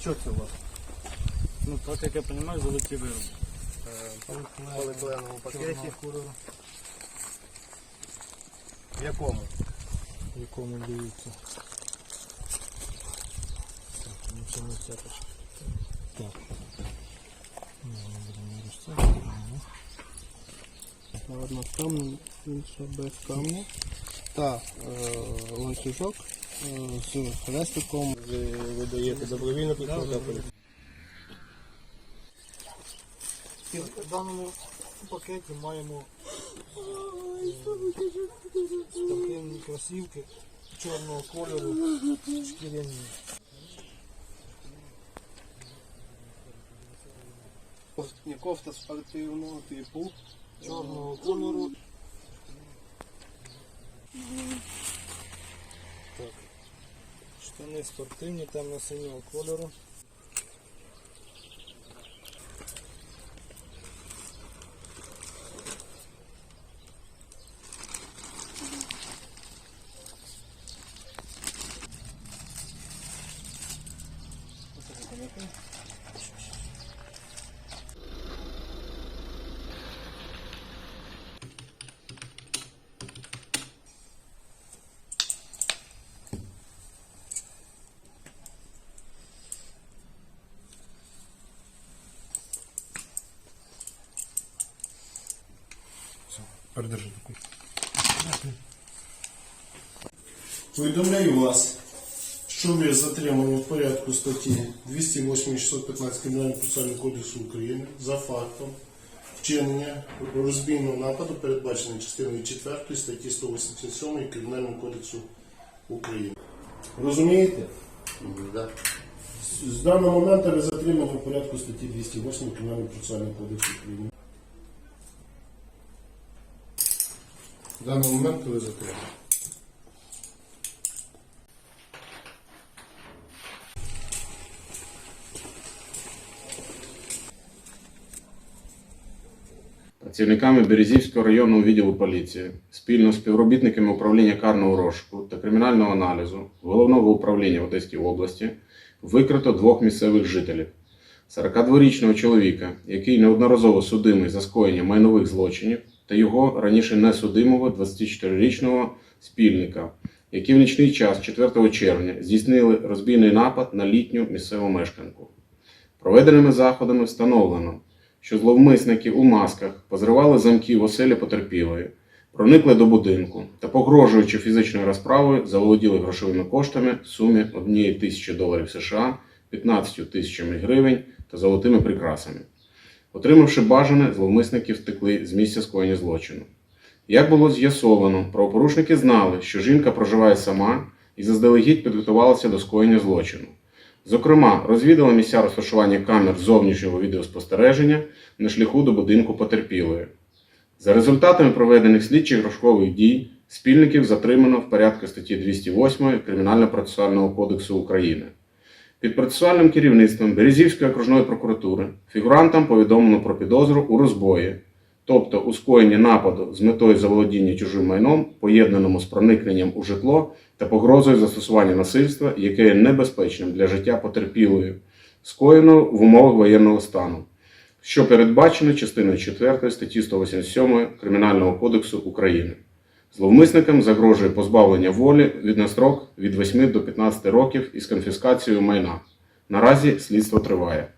Що це у вас? Ну, так як я розумію, золоті вироби. В поліетиленовому пакеті. В якому? В якому дивіться. Так, ну це не цепочка. Так. Ну, ми будемо розцепити. Одна з інша без камня. Та е, ланцюжок е, хрестиком. Ви видаєте добровільно. І в даному пакеті маємо спортивні кросівки чорного кольору, шкіряні. Кофта спортивного типу. Чорного кольору. Так. Штани спортивні, темно-синього кольору. Передержи таку. Повідомляю вас, що ви затримані в порядку статті 208 615 Кримінального процесуального кодексу України за фактом вчинення розбійного нападу, передбачений частиною 4 статті 187 Кримінального кодексу України. Розумієте? Да. З даного моменту ви затримані в порядку статті 208 Кримінального процесуального кодексу України. В даний момент ви затримані. Працівниками Березівського районного відділу поліції спільно з співробітниками управління карного розшуку та кримінального аналізу головного управління в Одеській області викрито двох місцевих жителів: 42-річного чоловіка, який неодноразово судимий за скоєння майнових злочинів, та його раніше несудимого 24-річного спільника, які в нічний час 4 червня здійснили розбійний напад на літню місцеву мешканку. Проведеними заходами встановлено, що зловмисники у масках позривали замки в оселі потерпілої, проникли до будинку та, погрожуючи фізичною розправою, заволоділи грошовими коштами в сумі 1 тисячі доларів США, 15 тисячами гривень та золотими прикрасами. Отримавши бажане, зловмисники втекли з місця скоєння злочину. Як було з'ясовано, правопорушники знали, що жінка проживає сама і заздалегідь підготувалася до скоєння злочину. Зокрема, розвідали місця розташування камер зовнішнього відеоспостереження на шляху до будинку потерпілої. За результатами проведених слідчих розшукових дій спільників затримано в порядку статті 208 Кримінально-процесуального кодексу України. Під процесуальним керівництвом Березівської окружної прокуратури фігурантам повідомлено про підозру у розбої, тобто у скоєнні нападу з метою заволодіння чужим майном, поєднаному з проникненням у житло та погрозою застосування насильства, яке є небезпечним для життя потерпілої, скоєно в умовах воєнного стану, що передбачено частиною 4 статті 187 Кримінального кодексу України. Зловмисникам загрожує позбавлення волі від на строк від 8 до 15 років із конфіскацією майна. Наразі слідство триває.